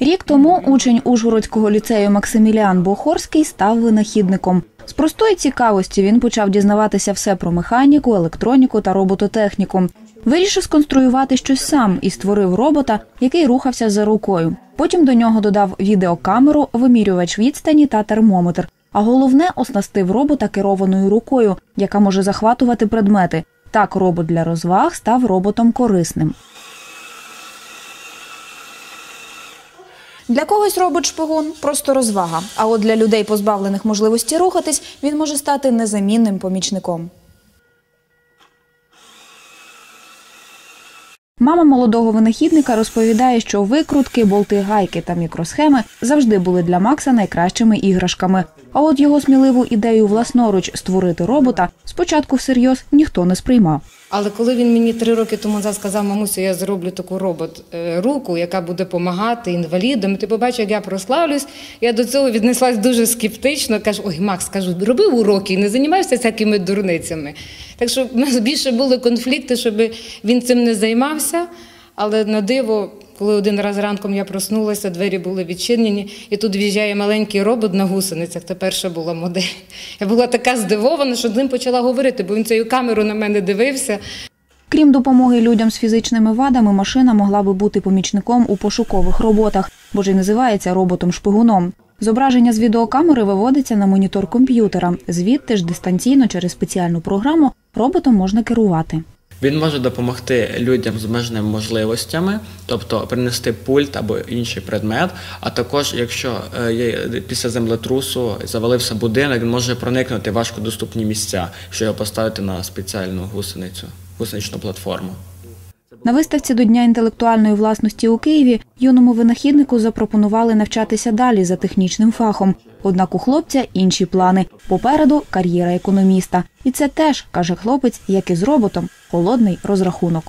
Рік тому учень Ужгородського ліцею Максиміліан Бохорський став винахідником. З простої цікавості він почав дізнаватися все про механіку, електроніку та робототехніку. Вирішив сконструювати щось сам і створив робота, який рухався за рукою. Потім до нього додав відеокамеру, вимірювач відстані та термометр. А головне оснастив робота керованою рукою, яка може захватувати предмети. Так робот для розваг став роботом корисним. Для когось робот-шпигун просто розвага. А от для людей, позбавлених можливості рухатись, він може стати незамінним помічником. Мама молодого винахідника розповідає, що викрутки, болти, гайки та мікросхеми завжди були для Макса найкращими іграшками. А от його сміливу ідею власноруч створити робота спочатку всерйоз ніхто не сприймав. Але коли він мені три роки тому назад сказав, мамусю, я зроблю таку робот е, руку, яка буде допомагати інвалідам, ти побачиш, як я прославлюсь. Я до цього віднеслась дуже скептично. Кажу, ой, Макс, кажу, робив уроки не займайся всякими дурницями. Так що в нас більше були конфлікти, щоб він цим не займався. Але на диво, коли один раз ранком я проснулася, двері були відчинені, і тут в'їжджає маленький робот на гусеницях. Це перша була модель. Я була така здивована, що з ним почала говорити, бо він цією камерою на мене дивився. Крім допомоги людям з фізичними вадами, машина могла би бути помічником у пошукових роботах, бо ж і називається роботом-шпигуном. Зображення з відеокамери виводиться на монітор комп'ютера. Звідти ж дистанційно через спеціальну програму роботом можна керувати. Він може допомогти людям з обмеженими можливостями, тобто принести пульт або інший предмет. А також, якщо е, є після землетрусу завалився будинок, він може проникнути в важкодоступні місця, якщо його поставити на спеціальну гусеницю, гусеничну платформу. На виставці до Дня інтелектуальної власності у Києві юному винахіднику запропонували навчатися далі за технічним фахом. Однак у хлопця інші плани. Попереду кар'єра економіста. І це теж, каже хлопець, як і з роботом, холодний розрахунок.